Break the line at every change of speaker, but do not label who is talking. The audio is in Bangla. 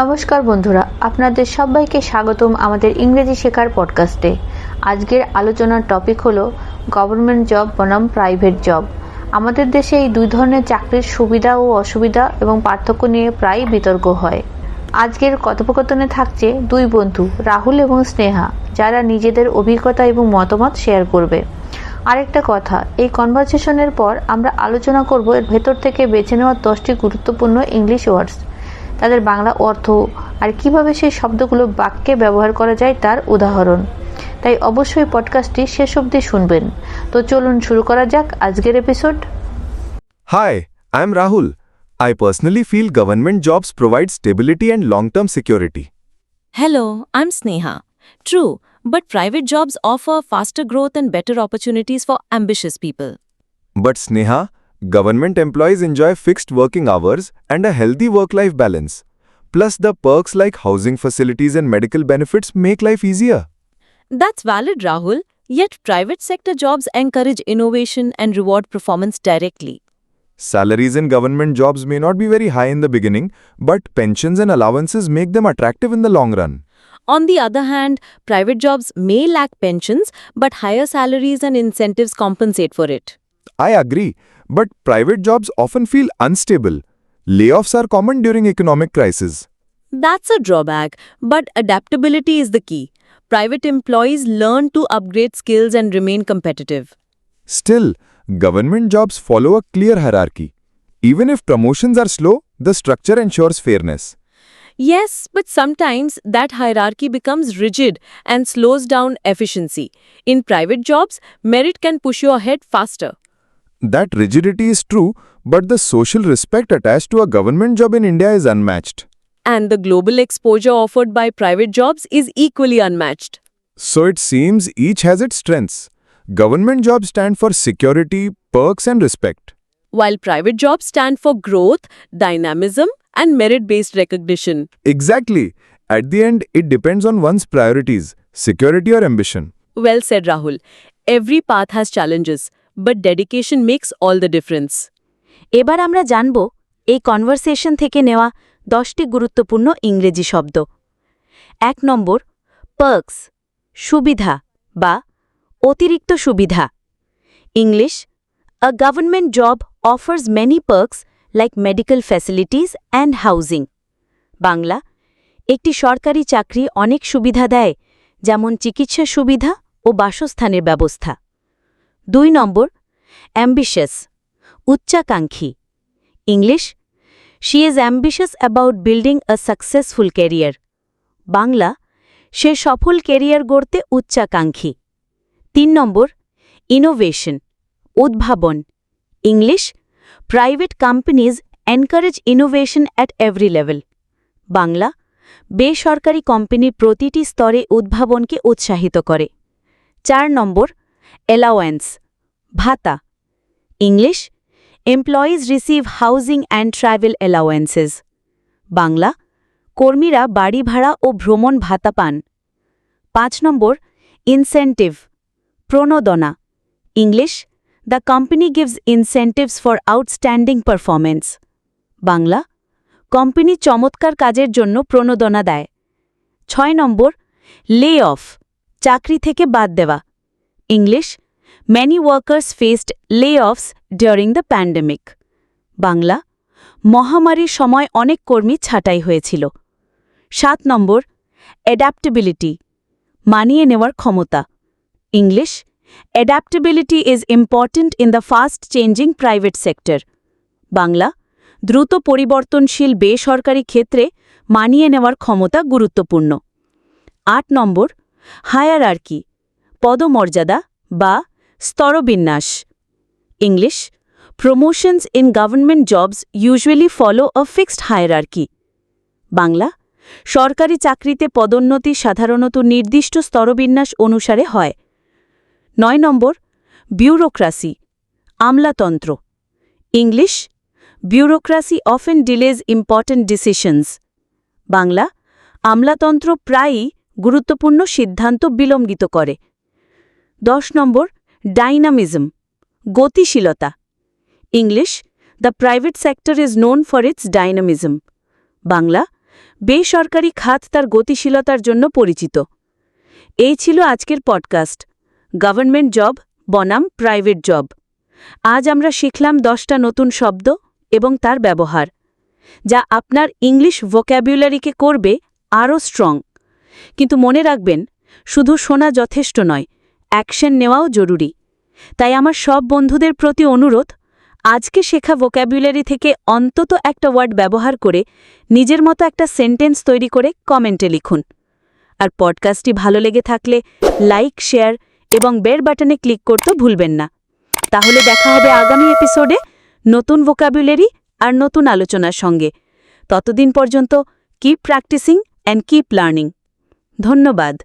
নমস্কার বন্ধুরা, আপনাদের সবাইকে স্বাগতম আমাদের ইংরেজি শেখার পডকাস্টে আজকের আলোচনার টপিক হলো গভর্নমেন্ট জব বনাম প্রাইভেট জব আমাদের দেশে এই দুই ধরনের চাকরির সুবিধা ও অসুবিধা এবং পার্থক্য নিয়ে প্রায় বিতর্ক হয়। আজকের কথোপকথনে থাকছে দুই বন্ধু, রাহুল এবং স্নেহা, যারা নিজেদের অভিজ্ঞতা এবং মতামত শেয়ার করবে। আরেকটা কথা, এই কনভারসেশনের পর আমরা আলোচনা করব এর ভেতর থেকে বেছে নেওয়া দশটি গুরুত্বপূর্ণ ইংলিশ ওয়ার্ডস তাদের বাংলা অর্থ আর কীভাবে সেই শব্দগুলো বাক্যে ব্যবহার করা যায় তার উদাহরণ। তাই অবশ্যই পডকাস্টটি শেষ অব্দি শুনবেন। তো চলুন শুরু করা যাক আজকের episode
hi I am Rahul I personally feel government jobs provide stability and long
term security hello I am Sneha true but private jobs offer faster growth and better opportunities
for ambitious people but Sneha government employees enjoy fixed working hours and a healthy work-life balance. Plus the perks like housing facilities and medical benefits make life easier.
That's valid, Rahul. Yet private sector jobs encourage innovation and reward performance directly.
Salaries in government jobs may not be very high in the beginning, but pensions and allowances make them attractive in the long run.
On the other hand, private jobs may lack pensions, but higher salaries and incentives compensate for it.
I agree, but private jobs often feel unstable. Layoffs are common during economic crisis.
That's a drawback, but adaptability is the key. Private employees learn to upgrade skills and remain competitive.
Still, government jobs follow a clear hierarchy. Even if promotions are slow, the structure ensures fairness.
Yes, but sometimes that hierarchy becomes rigid and slows down efficiency. In private jobs, merit can push you ahead faster.
That rigidity is true, but the social respect attached to a government job in India is unmatched.
And the global exposure offered by private jobs is equally unmatched.
So it seems each has its strengths. Government jobs stand for security, perks, and respect.
While private jobs stand for growth, dynamism, and merit based recognition.
Exactly. At the end, it depends on one's priorities security or ambition.
Well said, Rahul. Every path has challenges, but dedication makes all the difference
এবার আমরা জানব এই কনভারসেশন থেকে নেওয়া দশটি গুরুত্বপূর্ণ ইংরেজি শব্দ। এক নম্বর পার্কস সুবিধা বা অতিরিক্ত সুবিধা। English a government job offers many perks like medical facilities and housing Bangla, একটি সরকারি চাকরি অনেক সুবিধা দেয়, যেমন চিকিৎসা সুবিধা ও বাসস্থানের ব্যবস্থা। দুই নম্বর ambitious উচ্চাকাঙ্ক্ষী। English she is ambitious about building a successful career Bangla, সে সফল ক্যারিয়ার গড়তে উচ্চাকাঙ্ক্ষী। তিন নম্বর ইনোভেশন উদ্ভাবন। English private companies encourage innovation at every level Bangla, বেসরকারি কোম্পানির প্রতিটি স্তরে উদ্ভাবনকে উৎসাহিত করে। চার নম্বর অ্যালাওয়েন্স ভাতা English employees receive housing and travel allowances Bangla কর্মীরা বাড়ি ভাড়া ও ভ্রমণ ভাতা পান পাঁচ নম্বর ইনসেন্টিভ প্রণোদনা English the company gives incentives for outstanding performance Bangla company চমৎকার কাজের জন্য প্রণোদনা দেয় ছয় নম্বর লে অফ চাকরি থেকে বাদ দেওয়া English Many workers faced layoffs during the pandemic. Bangla, মহামারীর সময় অনেক কর্মী ছাঁটাই হয়েছিল। সাত নম্বর অ্যাডাপ্টেবিলিটি মানিয়ে নেওয়ার ক্ষমতা। English adaptability is important in the fast changing private sector Bangla, দ্রুত পরিবর্তনশীল বেসরকারি ক্ষেত্রে মানিয়ে নেওয়ার ক্ষমতা গুরুত্বপূর্ণ। আট নম্বর হায়ারার্কি পদমর্যাদা বা স্তরবিন্যাস। English promotions in government jobs usually follow a fixed hierarchy Bangla, সরকারি চাকরিতে পদোন্নতি সাধারণত নির্দিষ্ট স্তরবিন্যাস অনুসারে হয়। নয় নম্বর bureaucracy আমলাতন্ত্র। English bureaucracy often delays important decisions Bangla, আমলাতন্ত্র প্রায়ই গুরুত্বপূর্ণ সিদ্ধান্ত বিলম্বিত করে। দশ নম্বর ডাইনামিজম, গতিশীলতা। English, the private sector is known for its dynamism. Bangla, বেসরকারি খাত তার গতিশীলতার জন্য পরিচিত। এই ছিল আজকের পডকাস্ট। গভর্নমেন্ট জব, বনাম প্রাইভেট জব। আজ আমরা শিখলাম দশটা নতুন শব্দ এবং তার ব্যবহার, যা আপনার ইংলিশ ভোক্যাবুলারিকে করবে আরও স্ট্রং। কিন্তু মনে রাখবেন, শুধু শোনা যথেষ্ট নয় অ্যাকশন নেওয়াও জরুরি। তাই আমার সব বন্ধুদের প্রতি অনুরোধ, আজকে শেখা ভোক্যাবুলারি থেকে অন্তত একটা ওয়ার্ড ব্যবহার করে নিজের মতো একটা সেন্টেন্স তৈরি করে কমেন্টে লিখুন। আর পডকাস্টটি ভালো লেগে থাকলে লাইক শেয়ার এবং বের বাটনে ক্লিক করতে ভুলবেন না। তাহলে দেখা হবে আগামী এপিসোডে নতুন ভোকাবুলারি আর নতুন আলোচনার সঙ্গে। ততদিন পর্যন্ত keep practicing and keep learning ধন্যবাদ।